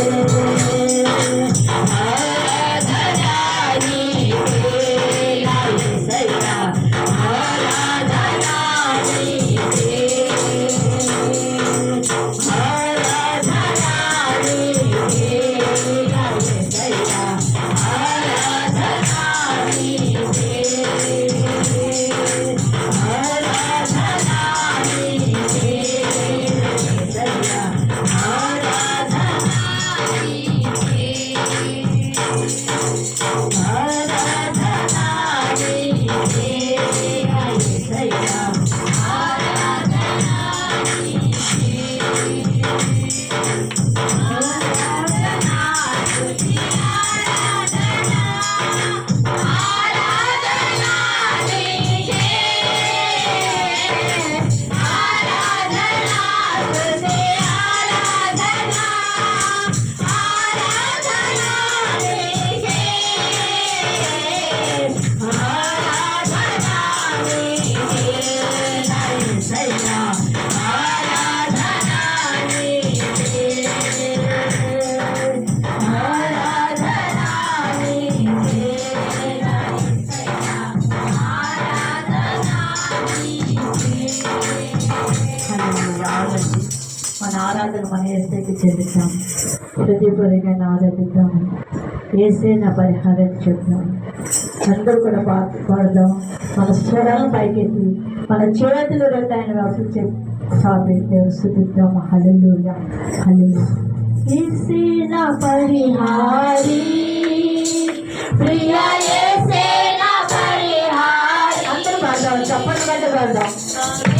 Thank you. ఆడండి మన ఆరాధన మన ఏసైకి చెల్లిద్దాం. హృదయపూర్వకంగా ఆరాధిద్దాం. ఏసే నా పరిహారం చెప్తాం అందరూ కూడా పాట పాడదాం. మన స్వరాలను పైకెత్తి మన చేతులు రెండు ఆయన వైపు చెప్పి సాబి దేవుడు స్థుతిద్దాం. హల్లెలూయా. హల్లెలూయా. ఏసే నా పరిహారి ప్రియా ఏసే నా పరిహారి. అందరూ పాడదాం. చప్పట్లు బట్టి పాడదాం.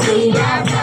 Happy, happy.